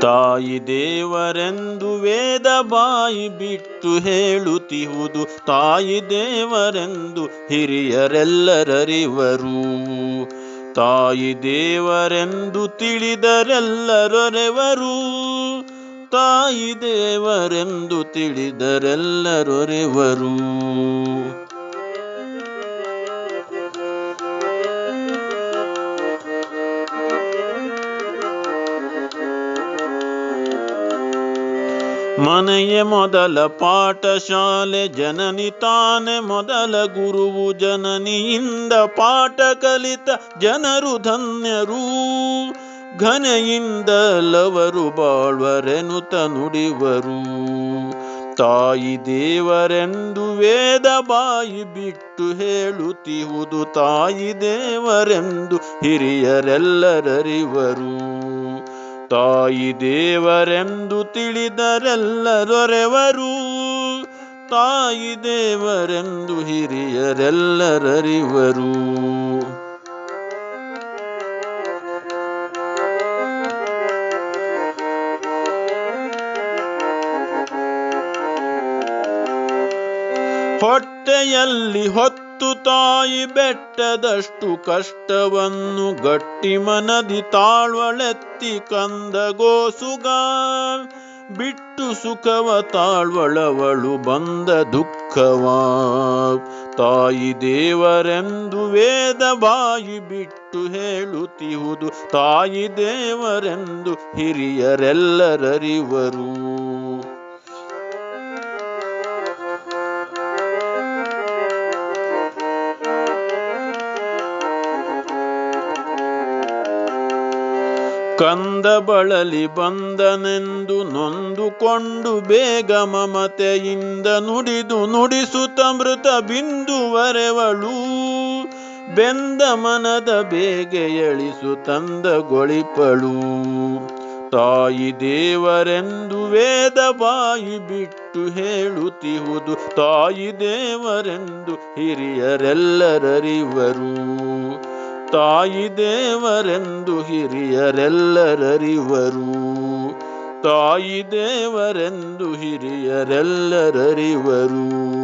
ತಾಯಿ ದೇವರೆಂದು ವೇದ ಬಾಯಿ ಬಿಟ್ಟು ಹೇಳುತ್ತಿಹುದು. ತಾಯಿ ದೇವರೆಂದು ಹಿರಿಯರೆಲ್ಲರರಿವರು. ತಾಯಿ ದೇವರೆಂದು ತಿಳಿದರೆಲ್ಲರೊರೆವರು. ತಾಯಿ ದೇವರೆಂದು ತಿಳಿದರೆಲ್ಲರೊರೆವರು. ಮನೆಯೇ ಮೊದಲ ಪಾಠಶಾಲೆ ಜನನಿ ತಾನೆ ಮೊದಲ ಗುರುವು ಜನನಿಯಿಂದ ಪಾಠ ಕಲಿತ ಜನರು ಧನ್ಯರು. ಘನೆಯಿಂದಲವರು ಬಾಳ್ವರೆನುತ ನುಡಿವರು ತಾಯಿ ದೇವರೆಂದು ವೇದ ಬಾಯಿ ಬಿಟ್ಟು ಹೇಳುತ್ತಿಹುದು ತಾಯಿ ದೇವರೆಂದು ಹಿರಿಯರೆಲ್ಲರರಿವರು. ತಾಯಿ ದೇವರೆಂದು ತಿಳಿದರೆಲ್ಲರೊರೆವರು ತಾಯಿ ದೇವರೆಂದು ಹಿರಿಯರೆಲ್ಲರರಿವರು. ಹೊಟ್ಟೆಯಲ್ಲಿ ಹೊತ್ತು ತಾಯಿ ಬೆಟ್ಟದಷ್ಟು ಕಷ್ಟವನ್ನು ಗಟ್ಟಿ ಮನದಿ ತಾಳ್ವಳೆತ್ತಿ ಕಂದ ಗೋಸುಗ. ಬಿಟ್ಟು ಸುಖವ ತಾಳ್ವಳವಳು ಬಂದ ದುಃಖವ. ತಾಯಿ ದೇವರೆಂದು ವೇದ ಬಾಯಿ ಬಿಟ್ಟು ಹೇಳುತ್ತಿಹುದು. ತಾಯಿ ದೇವರೆಂದು ಹಿರಿಯರೆಲ್ಲರರಿವರು. ಕಂದ ಬಳಲಿ ಬಂದನೆಂದು ನೊಂದುಕೊಂಡು ಬೇಗ ಮಮತೆಯಿಂದ ನುಡಿದು ನುಡಿಸುತ್ತ ಮೃತ ಬಿಂದುವರೆವಳು ಬೆಂದ ಮನದ ಬೇಗ ಎಳಿಸು ತಂದ ಗೊಳಿಪಳು. ತಾಯಿ ದೇವರೆಂದು ವೇದ ಬಾಯಿ ಬಿಟ್ಟು ಹೇಳುತ್ತಿಹುದು. ತಾಯಿ ದೇವರೆಂದು ಹಿರಿಯರೆಲ್ಲರರಿವರು. ತಾಯಿ ದೇವರೆಂದು ಹಿರಿಯರೆಲ್ಲರರಿವರು. ತಾಯಿ ದೇವರೆಂದು ಹಿರಿಯರೆಲ್ಲರರಿವರು.